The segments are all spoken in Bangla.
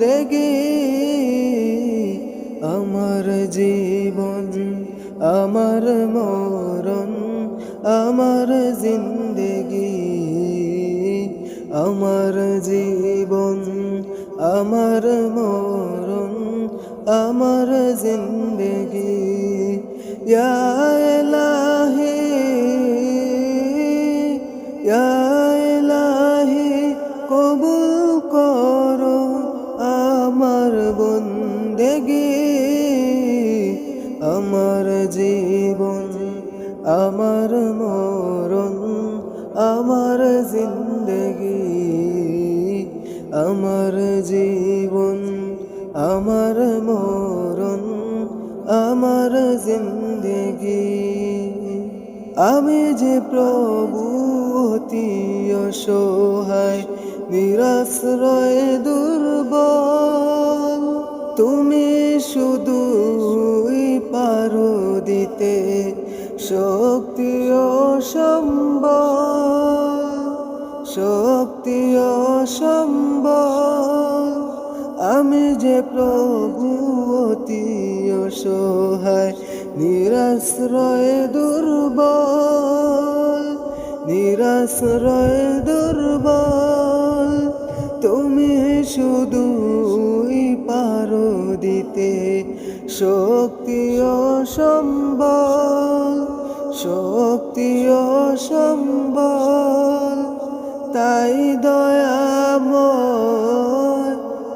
বন্দেগি আমার জীবন আমার মরণ আমার জিন্দগি আমার জীবন আমার মরণ আমার জিন্দগি। ইয়া বন্দেগি, আমার জীবন, আমার মরণ, আমার জিন্দগি, আমার জীবন, আমার মরণ, আমার জিন্দগি। আমি যে প্রভু অতি অসহায়, নিরাশ্রয় দুর্বল তুমি শুধুই পারো দিতে শক্তি সম্বল শক্তি সম্বল। আমি যে প্রভু অতি অসহায়, নিরাশ্রয় দুর্বল নিরাশ্রয় দুর্বল। তুমি শুধুই পারো দিতে। শক্তি ও সম্বল, শক্তি ও সম্বল, তাই দয়াময়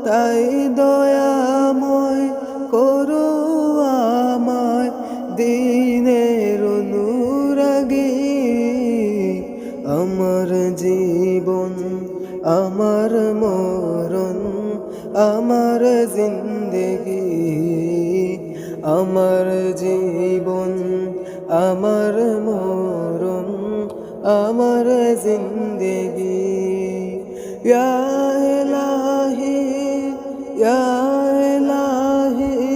তাই দয়াময় করো আমায় দিনের অনুরাগী। আমার জীবন, আমার মরণ, আমার জিন্দগি, আমার জীবন, আমার মরণ, আমার জিন্দগি। ইয়া ইলাহি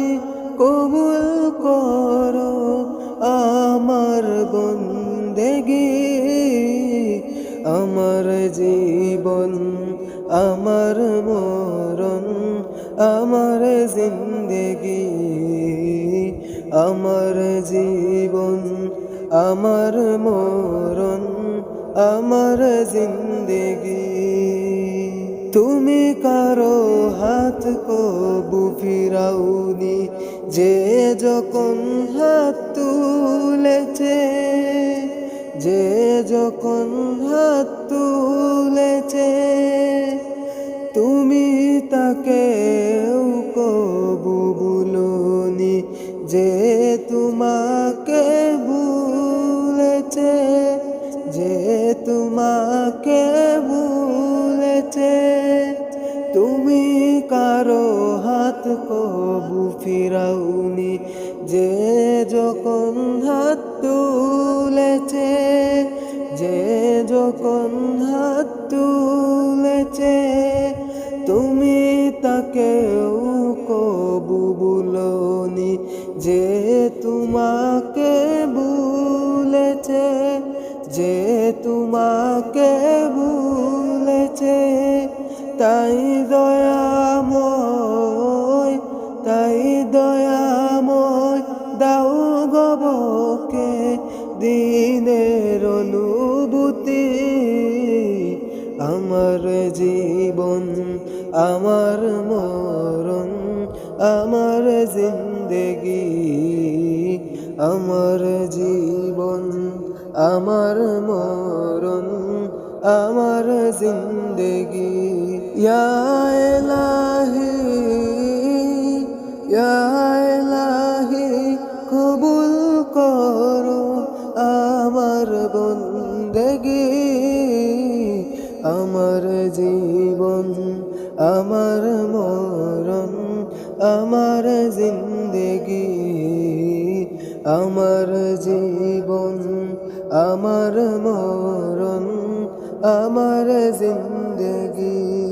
কবুল করো আমার বন্দেগি। আমার জীবন, আমার মরণ আমার জিন্দগি, আমার জীবন, আমার মরণ, আমার জিন্দগি। তুমি কারও হাত কবু ফিরাউনি যে যখন হাত তুলেছে, যে যখন হাত যে তোমাকে ভুলেছে, যে তোমাকে ভুলেছে, তুমি কারও হাত কবু ফিরাউনি যে যখন হাত তুলেছে, যে যখন হাত তুলেছে, তুমি কবু বুলনি যে তোমাকে ভুলেছে, যে তোমাকে ভুলেছে, তাই দয়াময় তাই দয়াময় দাও গবকে দিনের অনুভূতি। আমার জীবন, আমার মরণ, আমার জিন্দগি আমার জীবন, আমার মরণ, আমার জিন্দগি। ইয়া ইলাহি ইয়া ইলাহি, কবুল করো আমার বন্দেগি। আমার জীবন, আমার মরণ, আমার জিন্দেগি আমার জীবন আমার মরণ আমার জিন্দেগি।